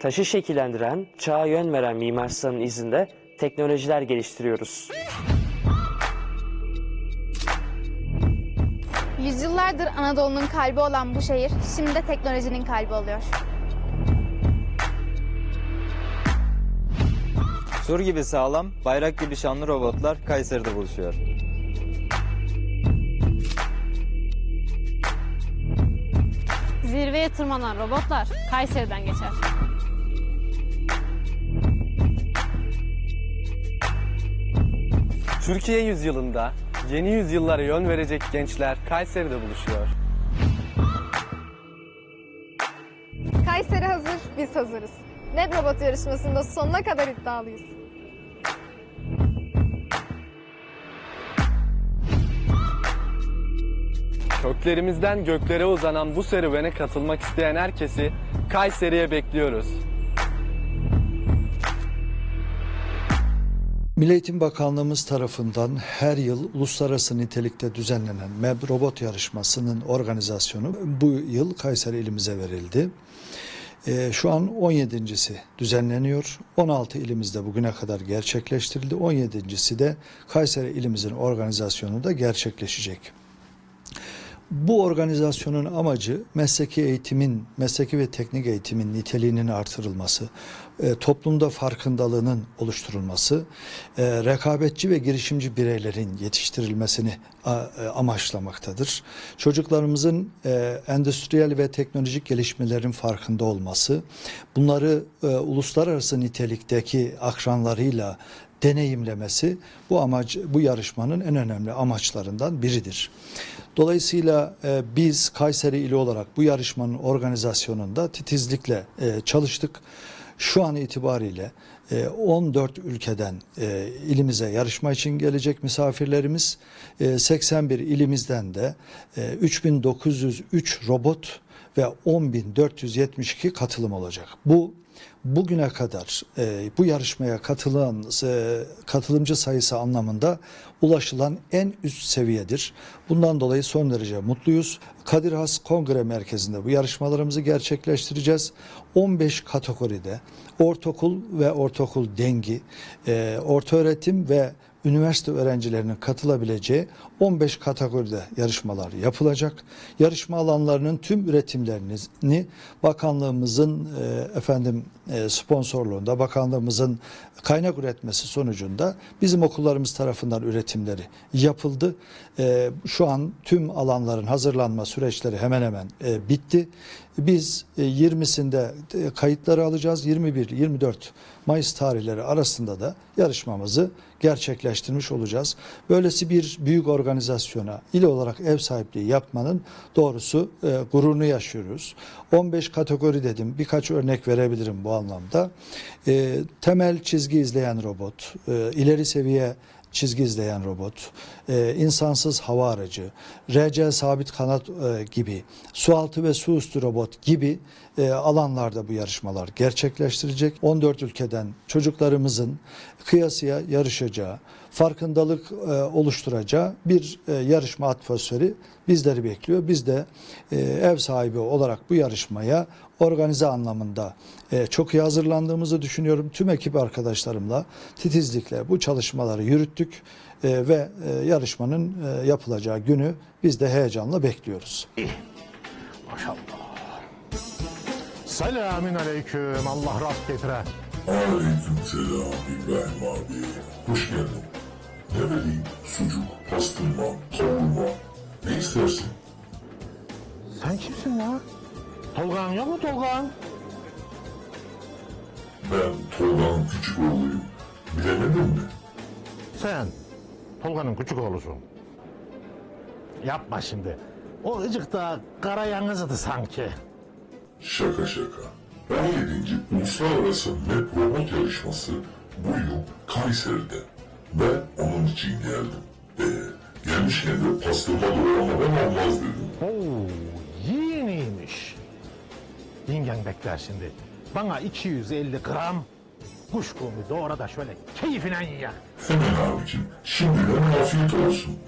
Taşı şekillendiren, çağa yön veren Mimar Sinan'ın izinde teknolojiler geliştiriyoruz. Yüzyıllardır Anadolu'nun kalbi olan bu şehir şimdi de teknolojinin kalbi oluyor. Sur gibi sağlam, bayrak gibi şanlı robotlar Kayseri'de buluşuyor. Zirveye tırmanan robotlar Kayseri'den geçer. Türkiye yüzyılında yeni yüzyıllara yön verecek gençler Kayseri'de buluşuyor. Kayseri hazır, biz hazırız. Web robot yarışmasında sonuna kadar iddialıyız. Köklerimizden göklere uzanan bu serüvene katılmak isteyen herkesi Kayseri'ye bekliyoruz. Milli Eğitim Bakanlığımız tarafından her yıl uluslararası nitelikte düzenlenen MEB robot yarışmasının organizasyonu bu yıl Kayseri ilimize verildi. Ee, şu an 17.si düzenleniyor. 16 ilimizde bugüne kadar gerçekleştirildi. 17.si de Kayseri ilimizin organizasyonu da gerçekleşecek. Bu organizasyonun amacı mesleki eğitimin, mesleki ve teknik eğitimin niteliğinin artırılması, e, toplumda farkındalığının oluşturulması, e, rekabetçi ve girişimci bireylerin yetiştirilmesini e, amaçlamaktadır. Çocuklarımızın endüstriyel ve teknolojik gelişmelerin farkında olması, bunları uluslararası nitelikteki akranlarıyla deneyimlemesi bu amaç bu yarışmanın en önemli amaçlarından biridir. Dolayısıyla e, biz Kayseri ili olarak bu yarışmanın organizasyonunda titizlikle e, çalıştık. Şu an itibariyle e, 14 ülkeden e, ilimize yarışma için gelecek misafirlerimiz, e, 81 ilimizden de e, 3903 robot ve 10472 katılım olacak. Bu bugüne kadar e, bu yarışmaya katılan e, katılımcı sayısı anlamında ulaşılan en üst seviyedir. Bundan dolayı son derece mutluyuz. Kadir Has Kongre Merkezi'nde bu yarışmalarımızı gerçekleştireceğiz. 15 kategoride ortaokul ve ortaokul dengi, e, orta öğretim ve üniversite öğrencilerinin katılabileceği 15 kategoride yarışmalar yapılacak. Yarışma alanlarının tüm üretimlerini bakanlığımızın e, efendim e, sponsorluğunda, bakanlığımızın kaynak üretmesi sonucunda bizim okullarımız tarafından üretimleri yapıldı. E, şu an tüm alanların hazırlanma süreçleri hemen hemen e, bitti. Biz e, 20'sinde e, kayıtları alacağız. 21-24 Mayıs tarihleri arasında da yarışmamızı gerçekleştirmiş olacağız. Böylesi bir büyük organizasyona il olarak ev sahipliği yapmanın doğrusu e, gururunu yaşıyoruz. 15 kategori dedim. Birkaç örnek verebilirim bu anlamda. E, temel çizgi izleyen robot, e, ileri seviye çizgi izleyen robot, e, insansız hava aracı, RC sabit kanat e, gibi, sualtı ve su üstü robot gibi e, alanlarda bu yarışmalar gerçekleştirecek. 14 ülkeden çocuklarımızın kıyasıya yarışacağı, farkındalık e, oluşturacağı bir e, yarışma atmosferi bizleri bekliyor. Biz de e, ev sahibi olarak bu yarışmaya organize anlamında e, çok iyi hazırlandığımızı düşünüyorum. Tüm ekip arkadaşlarımla titizlikle bu çalışmaları yürüttük e, ve e, yarışmanın e, yapılacağı günü biz de heyecanla bekliyoruz. Selamün aleyküm. Allah rast getire. Aleykümselam İbrahim abi. Hoş geldin. Ne vereyim? Sucuk, pastırma, kavurma. Ne istersin? Sen kimsin ya? Tolga'nın yok mu Tolga'nın? Ben Tolga'nın küçük oğluyum. Bilemedin mi? Sen Tolga'nın küçük oğlusun. Yapma şimdi. O ıcıkta kara yalnızdı sanki. Şaka şaka. 17. Uluslararası MEP Robot Yarışması bu yıl Kayseri'de. Ben onun için geldim. Ee, gelmişken de pastırma doğramadan olmaz dedim. Oo, yeniymiş. Yengen bekler şimdi. Bana 250 gram kuşkumu doğra da şöyle keyfine ye. Hemen abicim, şimdiden afiyet olsun.